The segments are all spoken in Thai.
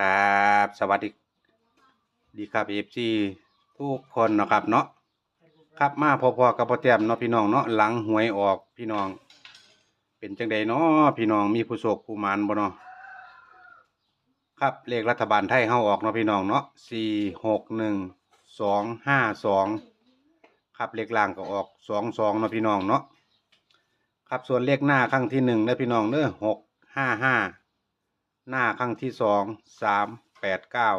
ครับ สวัสดีดีครับเอฟซีทุกคนนะครับเนาะครับมาพอๆกับพ่อแต้มเนาะพี่น้องเนาะหลังหวยออกพี่น้อง เป็นจังใดเนาะพี่น้องมีผู้โศกผู้มานบ่เนาะครับเลขรัฐบาลไทยเฮาออกเนาะพี่น้องเนาะสี่หกหนึ่งสองห้าสองครับเลขล่างก็ออกสองสองเนาะพี่น้องเนาะครับส่วนเลขหน้าครั้งที่หนึ่งเด้อพี่น้องเด้อหกห้าห้า หน้าครั้งที่สองสามแปดเก้า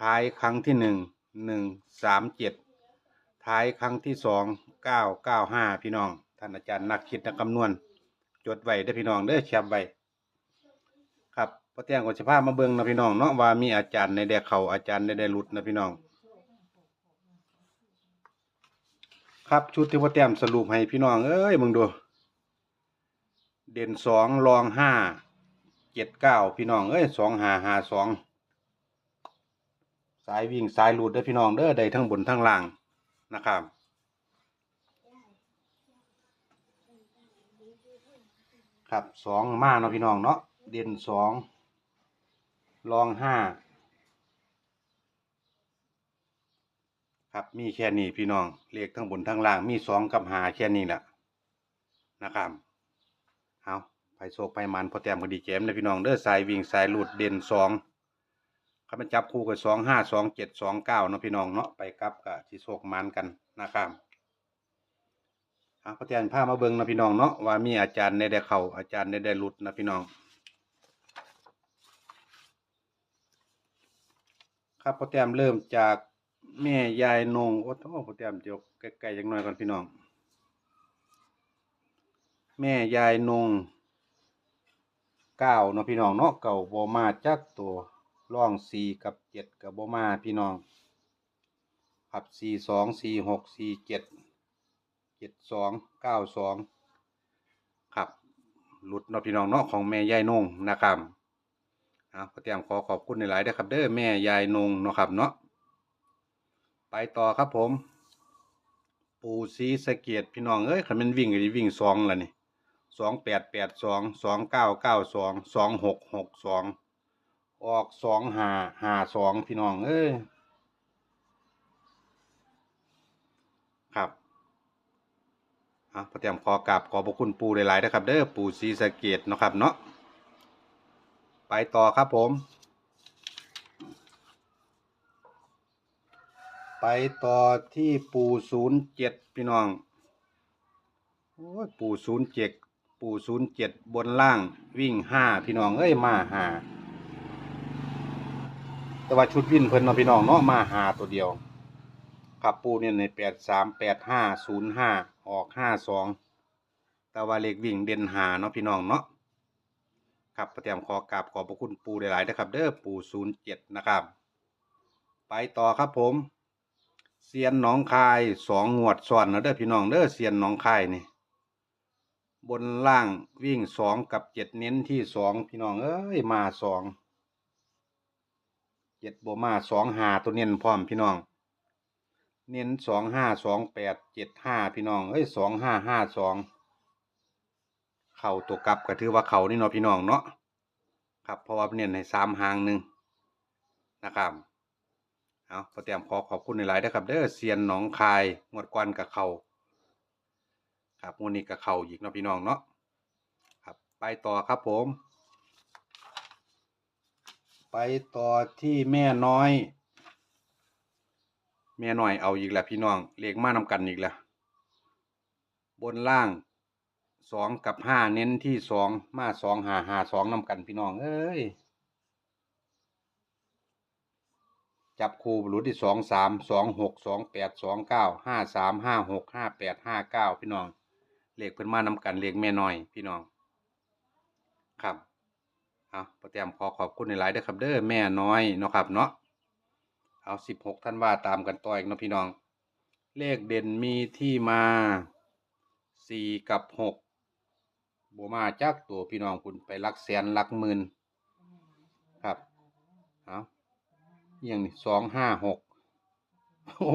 ท้ายครั้งที่หนึ่งหนึ่งสามเจ็ดท้ายครั้งที่สองเก้าเก้าห้าพี่น้อง ท่านอาจารย์นักคิดนักคำนวณ จดไว้ได้พี่น้องเด้อแคปไว้ครับพระเตียงก็จะพามาเบิ่งนะพี่น้องเนาะว่ามีอาจารย์ในแดกเขาอาจารย์ในแดกหลุดนะพี่น้อง ครับชุดที่พ่อแต้มสรุปให้พี่น้องเอ้ยมึงดู เด่นสองรองห้า เจ็ดเก้าพี่น้องเอ้ยสองหาหาสองสายวิ่งสายหลุดเด้อพี่น้องเด้อได้ทั้งบนทั้งล่างนะครับครับสองมาเนาะพี่น้องเนาะเด่นสองรองห้าครับมีแค่นี้พี่น้องเลขทั้งบนทั้งล่างมีสองกับหาแค่นี้แหละนะครับ ไปโศกไปมันพอแต้มก็ดีแจมเลยพี่น้องเด้อสายวิ่งสายหลุดเด่นสองเขามาจับคู่กับสองห้าสองเจ็ดสองเก้าเนาะพี่น้องเนาะไปกลับกับที่โศกมันกันนะครับเอาพระเตียนผ้ามาเบิงนะพี่น้องเนาะว่ามีอาจารย์ในได้เข้าอาจารย์ในได้หลุดนะพี่น้อง ครับพระเตียมเริ่มจากแม่ยายนงโอ้โหพระเตียมเดี๋ยวใกล้ๆจังหน่อยก่อนพี่น้อง แม่ยายนง เก้าเนาะพี่น้องเนาะเก่าบ่มาจักตัวร่องสี่กับเจ็ดกับบ่มาพี่น้องครับสี่สองสี่หกสี่เจ็ดเจ็ดสองเก้าสองครับหลุดเนาะพี่น้องเนาะของแม่ยายนงนะครับเอาก็เตรียมขอขอบคุณในหลายด้วยครับเด้อแม่ยายนงเนาะครับเนาะไปต่อครับผม ปูซีสะเกียดพี่น้องเอ้ยคันมันวิ่งก็สิวิ่งสองละนี่ สองแปดแปดสองสองเก้าเก้าสองสองหกหกสองออกสองหาหาสองพี่น้องเอ้ยครับอะพอเตรียมขอกราบขอบพระคุณปูหลายๆนะครับเด้อปูซีสะเกตนาะครับเนาะไปต่อครับผม ไปต่อที่ปูศูนย์เจ็ดพี่น้อง โอ้ยปูศูนย์เจ็ด ปูศูนย์เจ็ดบนล่างวิ่งห้าพี่น้องเอ้ยมาหาแต่ว่าชุดวิ่นเพิ่นเนาะพี่น้องเนาะมาหาตัวเดียวครับปูเนี่ยในแปดสามแปดห้าศูนย์ห้าออกห้าสองแต่ว่าเลขวิ่งเด่นหาเนาะพี่น้องเนาะครับประเตรียมขอกราบขอบพระคุณปูหลายๆนะครับ เด้อปูศูนย์เจ็ดนะครับ ไปต่อครับผมเซียนหนองคายสองงวดซ้อนนะเด้อพี่น้องเด้อเซียนหนองคายนี่ บนล่างวิ่งสองกับเจ็ดเน้นที่สองพี่น้องเอ้ยมาสองเจ็ดบมาสองหาตัวเน้นพร้อมพี่น้อง เน้นสองห้าสองแปดเจ็ดห้าพี่น้องเอ้ยสองห้าห้าสองเข่าตัวกลับก็ถือว่าเข่านี่เนาะพี่น้องเนาะครับเพราะว่าเน้นให้สามหางหนึ่งนะครับเอาพอเตรียมขอขอบคุณในหลายนะครับเด้อเซียนหนองคายงวดกวนกับเข่า ครับงวดนี้กับเข่าอีกเนาะพี่น้องเนาะครับ ไปต่อครับผม ไปต่อที่แม่น้อย แม่น้อยเอาอีกแล้วพี่น้องเลขมานำกันอีกแล้วบนล่างสองกับห้าเน้นที่สองมาสองหาหาสองนำกันพี่น้องเอ้ยจับคู่บรุษที่สองสามสองหกสองแปดสองเก้าห้าสามห้าหกห้าแปดห้าเก้าพี่น้อง เลขเพิ่นมานำกันเลขแม่น้อยพี่น้อง ครับเอาประเตรียมขอขอบคุณในหลายเด้อครับเด้อแม่น้อยเนาะครับเนาะเอาสิบหกท่านว่าตามกันต่ออีกเนาะพี่น้อง เลขเด่นมีที่มาสี่กับหกบมาจากตัวพี่น้องคุณไปลักแสนลักหมื่นครับเอาอย่างนี้สองห้าหกโอ้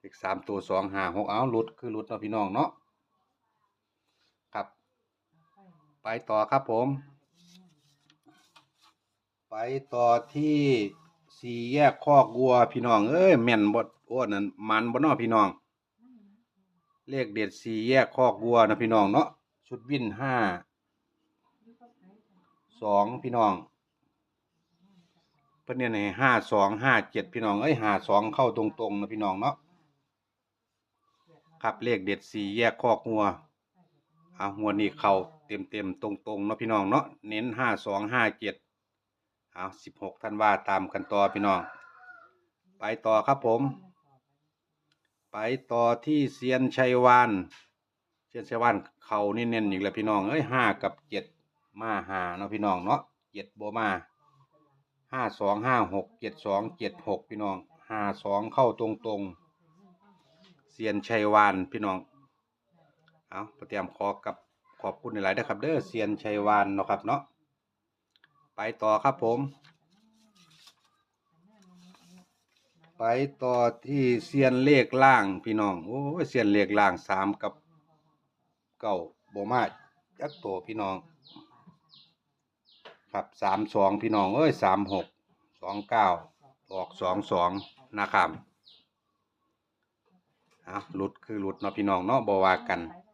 เลขสามตัวสองห้าหกเอาลุดคือลุดเนาะพี่น้องเนาะครับ ไปต่อครับผม ไปต่อที่สี่แยกคอกวัวพี่น้อง เอ้ยแม่นบดโอ้นั่นมันบ่เนอพี่น้อง เลขเด็ดสี่แยกคอกวัวนะพี่น้องเนาะชุดวิ่นห้าสองพี่น้องเพิ่นเนี่ยห้ห้าสองห้าเจ็ดพี่น้องเอ้ยห้าสองเข้าตรงๆนะพี่น้องเนาะครับเลขเด็ดสี่แยกคอกวัวเอาหัวนี้เข้า เต็มเต็มๆตรงๆเนาะพี่น้องเนาะเน้นห้าสองห้าเจ็ดเอาสิบหกท่านว่าตามกันต่อพี่น้อง ไปต่อครับผม ไปต่อที่เซียนชัยวานเซียนชัยวานเขานี่เน้นอีกแล้วพี่น้องเอ้ยห้ากับเจ็ดมาหาเนาะพี่น้องเนาะเจ็ดโบมาห้าสองห้าหกเจ็ดสองเจ็ดหกพี่น้องห้าสองเข้าตรงตรงๆเซียนชัยวานพี่น้องเอาเตรียมขอกับ ขอบคุณหลายๆนะครับ เด้อเซียนชัยวานเนาะครับเนาะไปต่อครับผม ไปต่อที่เซียนเลขล่างพี่น้องโอ้ยเซียนเลขล่างสามกับเก้าโบมาจักโตพี่น้อง ครับสามสองพี่น้องเอ้ยสามหกสองเก้าออกสองสองนะครับเอาหลุดคือหลุดเนาะพี่น้องเนาะบวากันครับ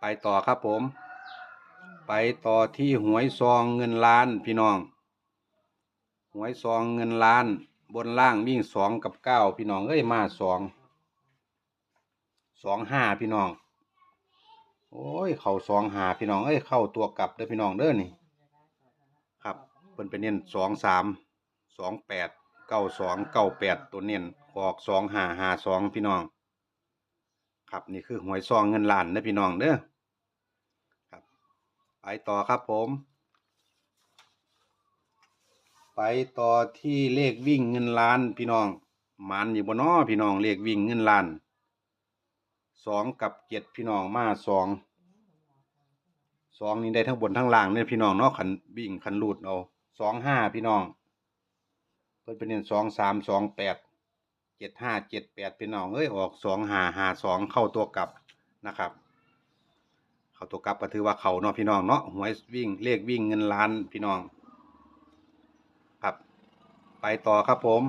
ไปต่อครับผม ไปต่อที่หวยซองเงินล้านพี่น้อง หวยซองเงินล้าน บนล่างวิ่งสองกับเก้าพี่น้องเอ้ยมาสองสองห้าพี่น้อง โอ้ย เข่าสองหาพี่น้องเอ้ยเข้าตัวกลับเด้อพี่น้องเด้อนี่ ครับเพิ่นเป็นเน้นสองสามสองแปดเก้าสองเก้าแปดตัวเน้นออกสองหาหาสองพี่น้อง ครับนี่คือหวยซองเงินล้านเด้อพี่น้องเด้อครับ ไปต่อครับผม ไปต่อที่เลขวิ่งเงินล้านพี่น้องมันอยู่บนน้อพี่น้องเลขวิ่งเงินล้านสองกับเจ็ดพี่น้องมาสองสองนี่ได้ทั้งบนทั้งล่างเนี่ยพี่น้องเนาะขันวิ่งขันรูดเอาสองห้าพี่น้องเพิ่นเป็นเน้นสองสามสองแปด เจ็ดห้าเจ็ดแปดพี่น้องเอ้ยออกสองหาหาสองเข้าตัวกลับนะครับ เข้าตัวกลับก็ถือว่าเขาเนาะพี่น้องเนาะหวยวิ่งเลขวิ่งเงินล้านพี่น้อง ครับ ไปต่อครับผม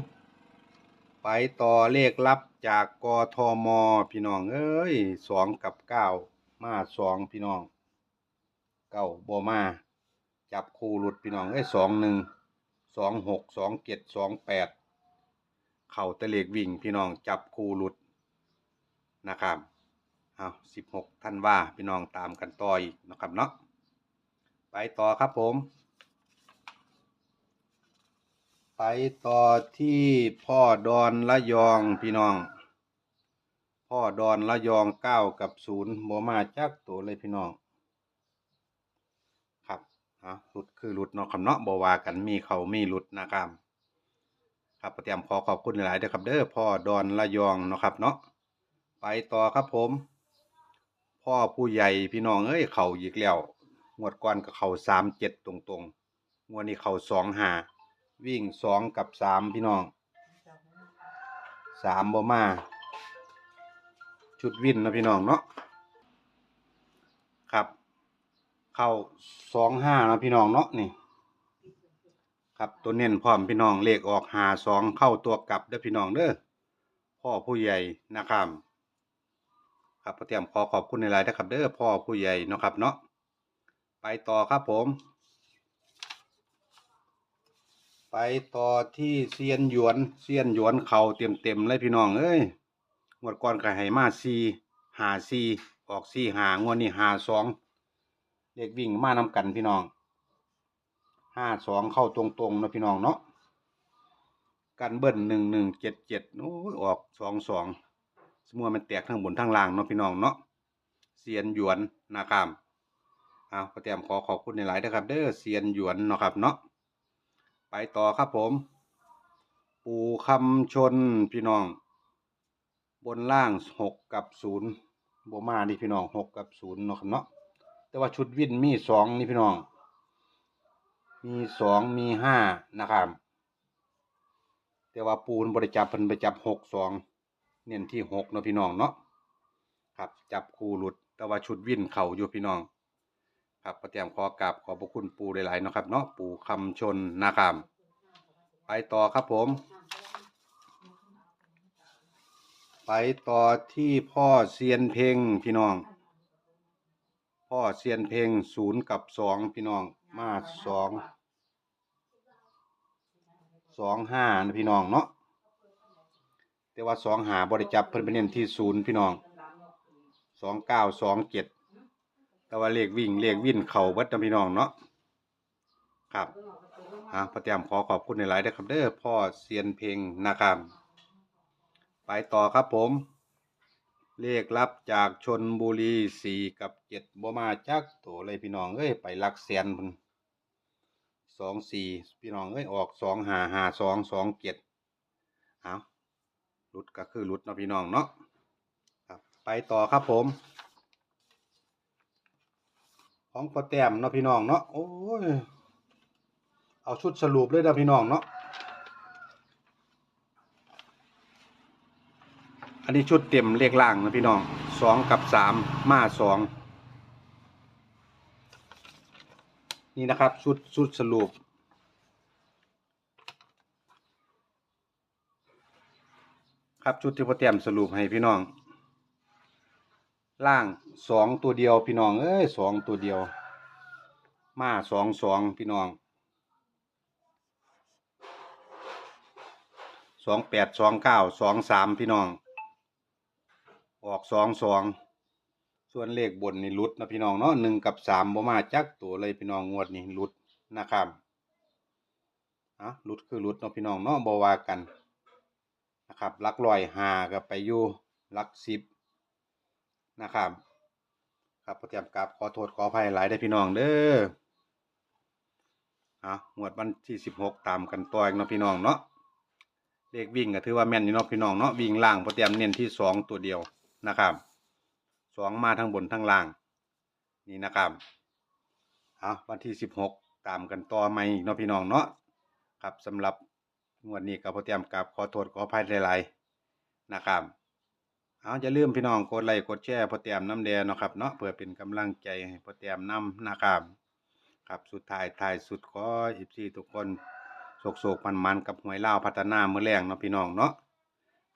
ไปต่อเลขลับจากกทมพี่น้องเอ้ยสองกับเก้ามาสองพี่น้องเก้าบมา จับคู่หลุดพี่น้องเอ้ยสองหนึ่งสองหกสองเจ็ดสองแปด เขาตะเลขวิ่งพี่น้องจับคูหลุดนะครับเอาสิบหกท่านว่าพี่น้องตามกันต่ออีกนะครับเนาะไปต่อครับผม ไปต่อที่พ่อดอนละยองพี่น้อง พ่อดอนละยองเก้ากับศูนย์โมมาจักตัวเลยพี่น้องครับอะหลุดคือหลุดเนาะคำเนาะบวากันมีเขามีหลุดนะครับ ครับเตรียมขอขอบคุณหลายๆเด้อครับเด้อพ่อดอนละยองเนาะครับเนาะไปต่อครับผม พ่อผู้ใหญ่พี่น้องเอ้ยเขาอีกแล้วงวดก่อนก็เขาสามเจ็ดตรงๆงวดนี้เขาสองหาวิ่งสองกับสามพี่น้องสามบมา ชุดวินนะพี่น้องเนาะครับ เข้าสองห้านะพี่น้องเนาะนี่ ครับตัวเน้นพร้อมพี่น้องเลขออกหาสองเข้าตัวกลับเด้อพี่น้องเด้อพ่อผู้ใหญ่นะครับครับเตรียมขอขอบคุณในไลน์นะครับเด้อพ่อผู้ใหญ่เนาะครับเนาะไปต่อครับผม ไปต่อที่เซียนหยวนเซียนหยวนเข่าเต็มเต็มเลยพี่น้องเอ้ยงวดก่อนก็ให้มาซีหาซีออกซีหางวดนี้หาสองเลขวิ่งมานำกันพี่น้อง ห้าสองเข้าตรงๆนะพี่น้องเนาะกันเบิ้ลหนึ่งหนึ่งเจ็ดเจ็ดโอ้ยออกสองสองสมมติมันแตกทั้งบนทั้งล่างเนาะพี่น้องเนาะเซียนหยวนนะครับเอาก็เตรียมขอขอบคุณในหลายนะครับ เด้อเซียนหยวนเนาะครับเนาะไปต่อครับผม ปูคำชนพี่น้อง บนล่างหกกับศูนย์โบมานี่พี่น้องหกกับศูนย์เนาะครับเนาะแต่ว่าชุดวินมีสองนี่พี่น้อง มีสองมีห้านะครับแต่ว่าปูนบริจับเพิ่นไปจับหกสองเน้นที่หกเนาะพี่น้องเนาะครับจับคู่หลุด แต่ว่าชุดวิ่นเข่าอยู่พี่น้องครับพอเตรียมขอกราบขอบพระคุณปูหลายๆเนาะครับเนาะปู่คำชนนะครับไปต่อครับผม ไปต่อที่พ่อเซียนเพงพี่น้อง พ่อเซียนเพงศูนย์กับสองพี่น้อง มาสอง สองห้านะพี่น้องเนาะ แต่ว่าสองหาบริจับเพิ่นไปเน้นที่ศูนย์พี่น้อง สองเก้าสองเจ็ด แต่ว่าเลขวิ่งเลขวิ่นเข่าเบิดนะพี่น้องเนาะ ครับอะพระเตรียมขอขอบคุณในหลายๆด้วยครับเด้อพ่อเซียนเพงนะครับ ไปต่อครับผม เลขรับจากชนบุรีสี่กับเจ็ดบ่มาจักโตเลยพี่น้องเอ้ยไปลักแสนพุ่นสองสี่พี่น้องเอ้ยออกสองหาหาสองสองเจ็ดเอาลุดก็คือลุดเนาะพี่น้องเนาะครับไปต่อครับผม ของพอแต้มเนาะพี่น้องเนาะโอ้ยเอาชุดสรุปเลยนะพี่น้องเนาะ อันนี้ชุดเต็มเลขล่างนะพี่น้องสองกับสามมาสองนี่นะครับชุดชุดสรุป ครับชุดที่พ่อเตรียมสรุปให้พี่น้อง ล่างสองตัวเดียวพี่น้องเอ้ยสองตัวเดียว มาสองสองพี่น้องสองแปดสองเก้าสองสามพี่น้อง ออกสองสองส่วนเลขบนนี่ลุดนะพี่น้องเนาะหนึ่งกับสามบ่มาจักตัวเลยพี่น้องงวดนี้ลุดนะครับอะลุดคือลุดเนาะพี่น้องเนาะบ่ว่ากันนะครับลักร้อยหากับไปอยู่ลักสิบนะครับครับขอเตรียมกราบขอโทษขออภัยหลายได้พี่น้องเด้ออะงวดวันที่สิบหกตามกันต่ออีกเนาะพี่น้องเนาะเลขวิ่งก็ถือว่าแม่นอยู่เนาะพี่น้องเนาะวิ่งล่างพอเตรียมเน้นที่สองตัวเดียว นะครับสองมาทั้งบนทั้งล่าง นี่นะครับเอาวันที่สิบหกตามกันต่อใหม่อีกเนาะพี่น้องเนาะครับสำหรับงวดนี้ก็พอเตรียมกับขอโทษขออภัยหลายๆนะครับเอาอย่าลืมพี่น้องกดไลค์กดแชร์พอเตรียมน้ำแดงเนาะครับเนาะเพื่อเป็นกำลังใจให้พอเตรียมน้ำนะครับครับสุดท้ายท้ายสุดขออีพีทุกคนโศกโศกมันมันกับหวยเล่าพัฒนาเมื่อแรงเนาะพี่น้องเนาะ